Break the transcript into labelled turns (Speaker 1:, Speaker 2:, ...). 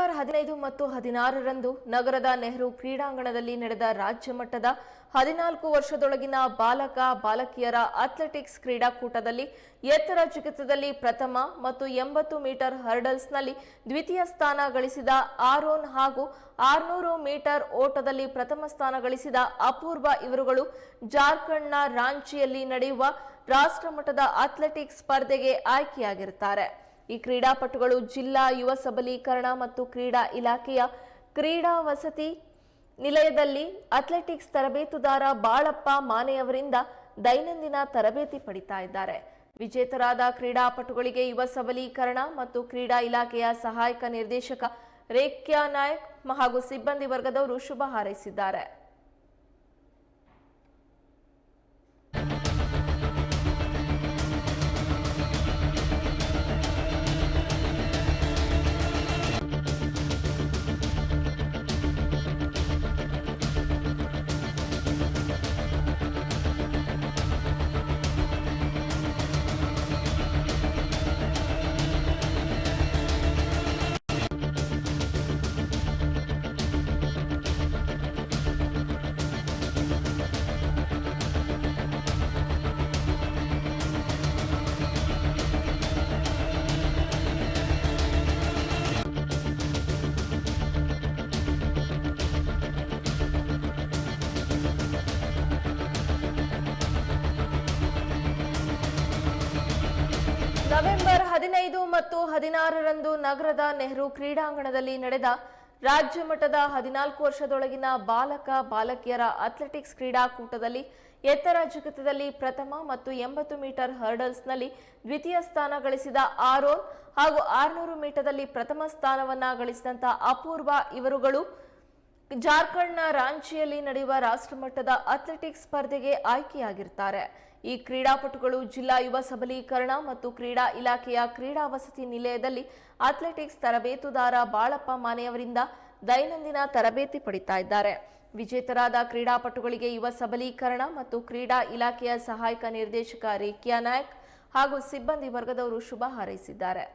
Speaker 1: November ಹದಿನೈದು ಮತ್ತು ಹದಿನಾರರಂದು ನಗರದ ನೆಹರು ಕ್ರೀಡಾಂಗಣದಲ್ಲಿ ನಡೆದ ರಾಜ್ಯ ಮಟ್ಟದ ಹದಿನಾಲ್ಕು ವರ್ಷದೊಳಗಿನ ಬಾಲಕ, ಬಾಲಕಿಯರ ಅಥ್ಲೆಟಿಕ್ಸ್ ಕ್ರೀಡಾಕೂಟದಲ್ಲಿ ಎತ್ತರ ಜಿಗಿತದಲ್ಲಿ ಪ್ರಥಮ ಮತ್ತು ಎಂಬತ್ತು ಮೀಟರ್ ಹರ್ಡಲ್ಸ್ನಲ್ಲಿ ದ್ವಿತೀಯ ಸ್ಥಾನ ಗಳಿಸಿದ ಆರೋನ್ ಹಾಗೂ ಆರ್ನೂರು ಮೀಟರ್ ಓಟದಲ್ಲಿ ಪ್ರಥಮ ಸ್ಥಾನ ಗಳಿಸಿದ ಅಪೂರ್ವ ಇವರುಗಳು ಜಾರ್ಖಂಡ್ನ ರಾಂಚಿಯಲ್ಲಿ ನಡೆಯುವ ರಾಷ್ಟ್ರಮಟ್ಟದ ಅಥ್ಲೆಟಿಕ್ಸ್ ಸ್ಪರ್ಧೆಗೆ ಆಯ್ಕೆಯಾಗಿರುತ್ತಾರೆ. ಈ ಕ್ರೀಡಾಪಟುಗಳು ಜಿಲ್ಲಾ ಯುವ ಸಬಲೀಕರಣ ಮತ್ತು ಕ್ರೀಡಾ ಇಲಾಖೆಯ ಕ್ರೀಡಾ ವಸತಿ ನಿಲಯದಲ್ಲಿ ಅಥ್ಲೆಟಿಕ್ಸ್ ತರಬೇತುದಾರ ಬಾಳಪ್ಪ ಮಾನೆಯವರಿಂದ ದೈನಂದಿನ ತರಬೇತಿ ಪಡಿತಾ ಇದ್ದಾರೆ. ವಿಜೇತರಾದ ಕ್ರೀಡಾಪಟುಗಳಿಗೆ ಯುವ ಸಬಲೀಕರಣ ಮತ್ತು ಕ್ರೀಡಾ ಇಲಾಖೆಯ ಸಹಾಯಕ ನಿರ್ದೇಶಕ ರೇಖ್ಯಾ ನಾಯಕ್ ಹಾಗೂ ಸಿಬ್ಬಂದಿ ವರ್ಗದವರು ಶುಭ ಹಾರೈಸಿದ್ದಾರೆ. ನವೆಂಬರ್ ಹದಿನೈದು ಮತ್ತು ಹದಿನಾರರಂದು ನಗರದ ನೆಹರು ಕ್ರೀಡಾಂಗಣದಲ್ಲಿ ನಡೆದ ರಾಜ್ಯ ಮಟ್ಟದ ಹದಿನಾಲ್ಕು ವರ್ಷದೊಳಗಿನ ಬಾಲಕ, ಬಾಲಕಿಯರ ಅಥ್ಲೆಟಿಕ್ಸ್ ಕ್ರೀಡಾಕೂಟದಲ್ಲಿ ಎತ್ತರ ಜಿಗಿತದಲ್ಲಿ ಪ್ರಥಮ ಮತ್ತು ಎಂಬತ್ತು ಮೀಟರ್ ಹರ್ಡಲ್ಸ್ನಲ್ಲಿ ದ್ವಿತೀಯ ಸ್ಥಾನ ಗಳಿಸಿದ ಆರೋನ್ ಹಾಗೂ ಆರ್ನೂರು ಮೀಟರ್ದಲ್ಲಿ ಪ್ರಥಮ ಸ್ಥಾನವನ್ನ ಗಳಿಸಿದಂತ ಅಪೂರ್ವ ಇವರುಗಳು ಜಾರ್ಖಂಡ್ನ ರಾಂಚಿಯಲ್ಲಿ ನಡೆಯುವ ರಾಷ್ಟ್ರಮಟ್ಟದ ಅಥ್ಲೆಟಿಕ್ಸ್ ಸ್ಪರ್ಧೆಗೆ ಆಯ್ಕೆಯಾಗಿರ್ತಾರೆ. ಈ ಕ್ರೀಡಾಪಟುಗಳು ಜಿಲ್ಲಾ ಯುವ ಸಬಲೀಕರಣ ಮತ್ತು ಕ್ರೀಡಾ ಇಲಾಖೆಯ ಕ್ರೀಡಾ ವಸತಿ ನಿಲಯದಲ್ಲಿ ಅಥ್ಲೆಟಿಕ್ಸ್ ತರಬೇತುದಾರ ಬಾಳಪ್ಪ ಮಾನೆಯವರಿಂದ ದೈನಂದಿನ ತರಬೇತಿ ಪಡಿತಾ ಇದ್ದಾರೆ. ವಿಜೇತರಾದ ಕ್ರೀಡಾಪಟುಗಳಿಗೆ ಯುವ ಸಬಲೀಕರಣ ಮತ್ತು ಕ್ರೀಡಾ ಇಲಾಖೆಯ ಸಹಾಯಕ ನಿರ್ದೇಶಕ ರೇಖ್ಯಾ ನಾಯಕ್ ಹಾಗೂ ಸಿಬ್ಬಂದಿ ವರ್ಗದವರು ಶುಭ ಹಾರೈಸಿದ್ದಾರೆ.